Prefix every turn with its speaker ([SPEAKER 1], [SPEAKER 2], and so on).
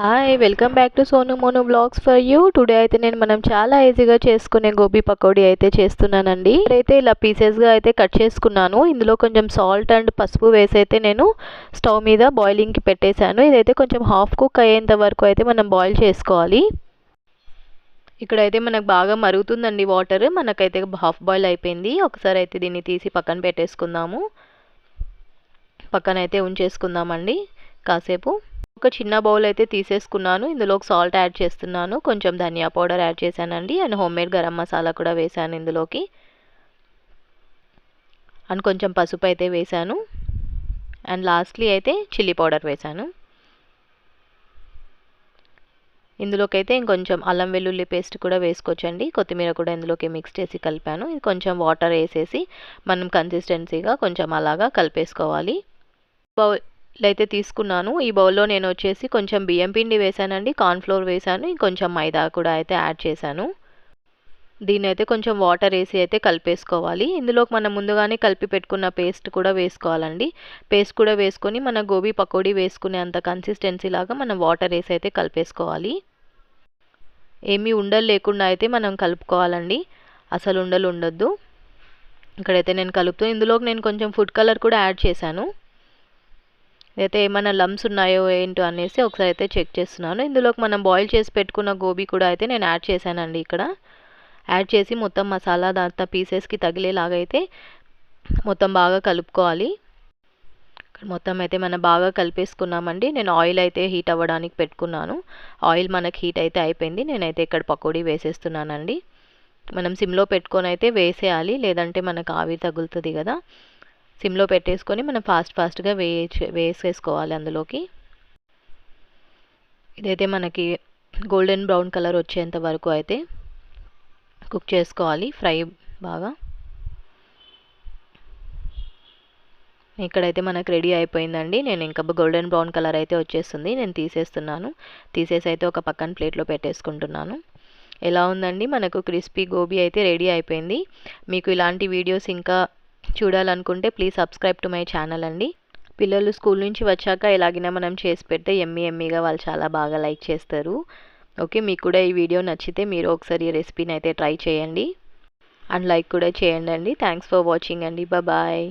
[SPEAKER 1] Hi welcome back to Sonu Monu vlogs for you today అయితే నేను మనం చాలా ఈజీగా చేసుకునే గోబీ పకోడీ అయితే చేస్తున్నానండి. ఇప్పుడైతే ఇలా పీసెస్గా అయితే కట్ చేసుకున్నాను. ఇందులో కొంచెం సాల్ట్ అండ్ పసుపు వేసి అయితే నేను స్టవ్ మీద బాయిలింగ్కి పెట్టేశాను. ఇదైతే కొంచెం హాఫ్ కుక్ అయ్యేంత వరకు అయితే మనం బాయిల్ చేసుకోవాలి. ఇక్కడైతే మనకు బాగా మరుగుతుందండి వాటర్ మనకైతే హాఫ్ బాయిల్ అయిపోయింది. ఒకసారి అయితే దీన్ని తీసి పక్కన పెట్టేసుకుందాము. పక్కన అయితే ఉంచేసుకుందామండి కాసేపు. ఒక చిన్న బౌల్ అయితే తీసేసుకున్నాను. ఇందులో సాల్ట్ యాడ్ చేస్తున్నాను. కొంచెం ధనియా పౌడర్ యాడ్ చేశానండి. And homemade garam masala కూడా వేశాను ఇందులోకి. అండ్ కొంచెం పసుపు అయితే వేశాను. అండ్ లాస్ట్లీ అయితే చిల్లీ పౌడర్ వేశాను. ఇందులోకి అయితే ఇంకొంచెం అల్లం వెల్లుల్లి పేస్ట్ కూడా వేసుకోవచ్చండి. కొత్తిమీర కూడా ఇందులోకి మిక్స్ చేసి కలిపాను. ఇది కొంచెం వాటర్ వేసేసి మనం కన్సిస్టెన్సీగా కొంచెం అలాగా కలిపేసుకోవాలి. బౌల్ అయితే తీసుకున్నాను. ఈ బౌల్లో నేను వచ్చేసి కొంచెం బియ్యం పిండి వేసానండి కార్న్ఫ్లోర్ వేసాను ఇంకొంచెం మైదా కూడా అయితే యాడ్ చేశాను. దీన్ని అయితే కొంచెం వాటర్ వేసి అయితే కలిపేసుకోవాలి. ఇందులోకి మనం ముందుగానే కలిపి పెట్టుకున్న పేస్ట్ కూడా వేసుకోవాలండి. పేస్ట్ కూడా వేసుకొని మన గోబీ పకోడీ వేసుకునే అంత కన్సిస్టెన్సీ లాగా మనం వాటర్ వేసి అయితే కలిపేసుకోవాలి. ఏమీ ఉండలు లేకుండా అయితే మనం కలుపుకోవాలండి. అసలు ఉండలు ఉండొద్దు. ఇక్కడైతే నేను కలుపుతూ ఇందులోకి నేను కొంచెం ఫుడ్ కలర్ కూడా యాడ్ చేశాను. అయితే ఏమైనా లమ్స్ ఉన్నాయో ఏంటో అనేసి ఒకసారి అయితే చెక్ చేస్తున్నాను. ఇందులోకి మనం బాయిల్ చేసి పెట్టుకున్న గోబీ కూడా అయితే నేను యాడ్ చేశానండి ఇక్కడ. యాడ్ చేసి మొత్తం మసాలా దాంతా పీసెస్కి తగిలేలాగా అయితే మొత్తం బాగా కలుపుకోవాలి. మొత్తం అయితే మనం బాగా కలిపేసుకున్నామండి. నేను ఆయిల్ అయితే హీట్ అవ్వడానికి పెట్టుకున్నాను. ఆయిల్ మనకి హీట్ అయితే అయిపోయింది. నేనైతే ఇక్కడ పకోడీ వేసేస్తున్నానండి. మనం సిమ్లో పెట్టుకొని అయితే వేసేయాలి. లేదంటే మనకు ఆవిరి తగులుతుంది కదా. సిమ్లో పెట్టేసుకొని మనం ఫాస్ట్ ఫాస్ట్గా వే వేసేసుకోవాలి అందులోకి. ఇదైతే మనకి గోల్డెన్ బ్రౌన్ కలర్ వచ్చేంత వరకు అయితే కుక్ చేసుకోవాలి ఫ్రై బాగా. ఇక్కడైతే మనకు రెడీ అయిపోయిందండి. నేను ఇంకా గోల్డెన్ బ్రౌన్ కలర్ అయితే వచ్చేస్తుంది. నేను తీసేస్తున్నాను. తీసేసి అయితే ఒక పక్కన ప్లేట్లో పెట్టేసుకుంటున్నాను. ఎలా ఉందండి? మనకు క్రిస్పీ గోబీ అయితే రెడీ అయిపోయింది. మీకు ఇలాంటి వీడియోస్ ఇంకా చూడాలనుకుంటే please subscribe to my channel అండి. పిల్లలు స్కూల్ నుంచి వచ్చాక ఇలాగైనా మనం చేసి పెడితే ఎమ్మీ ఎమ్మీగా వాళ్ళు చాలా బాగా లైక్ చేస్తారు. ఓకే మీకు కూడా ఈ వీడియో నచ్చితే మీరు ఒకసారి ఈ రెసిపీని అయితే ట్రై చేయండి. అండ్ లైక్ కూడా చేయండి అండి. థ్యాంక్స్ ఫర్ వాచింగ్ అండి. బాయ్